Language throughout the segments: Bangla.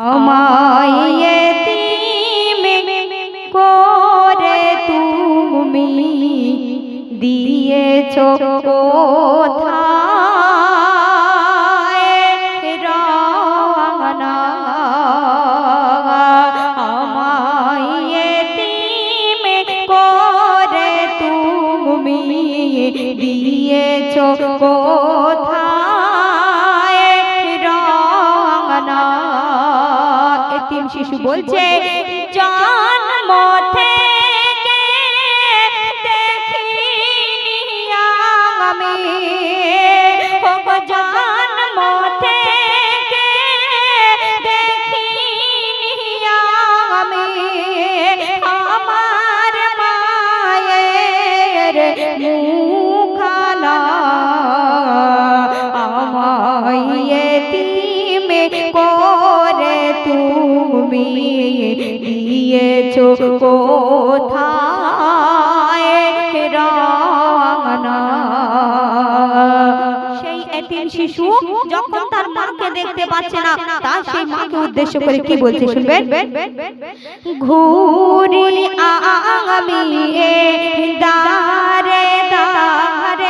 আমায় করে তুমি দিয়েছ কোথায়? আমায় তিমে করে তুমি দিয়েছ শিশু বলছে জন্ম থেকে দেখিনি আমি। জন্ম থেকে দেখিনি আমি। আমার মায়ের মুখানা সেই শিশু যখন তার দেখতে উদ্দেশ্য করে কি বলছে শুনবেন ঘুরি আমি দারে দারে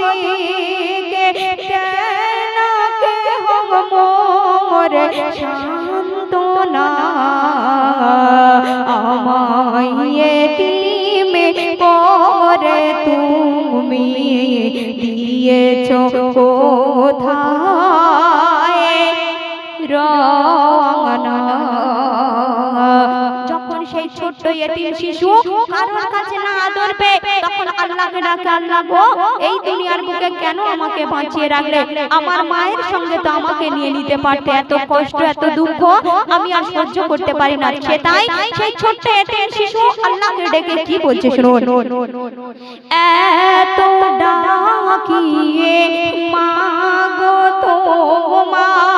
ওদিকে কেন কেহ মোর শান্তনা আমায় এতিমে করে তুমি দিয়েছ কোথায়? রঙনা গো আমার মায়ের আমাকে নিয়ে নিতে পারতে এত কষ্ট, এত দুঃখ, আমি সহ্য করতে পারি না। সে তাই, সেই ছোট্ট শিশু আল্লাহকে ডেকে কি বলছে শুনুন। এত ডাকিয়ে মাগো তোমার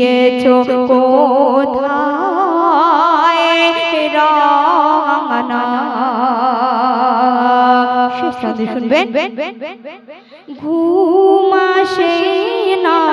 দিয়েছ কোথায়? রাঙানা শুনবেন? না।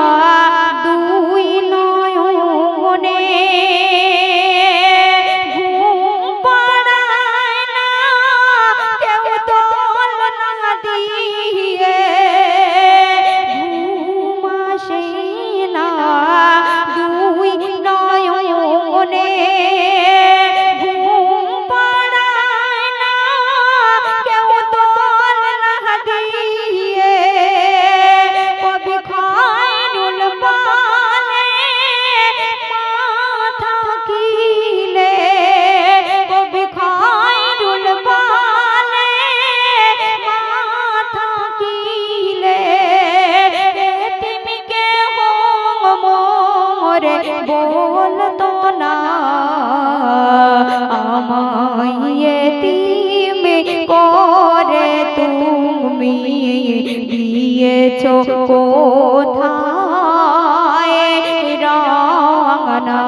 গেছো কোথায় রঙনা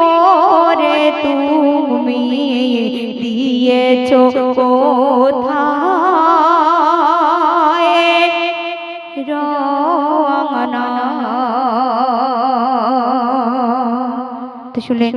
করে তুমি দিয়েছ কোথায় রঙনা শুনে।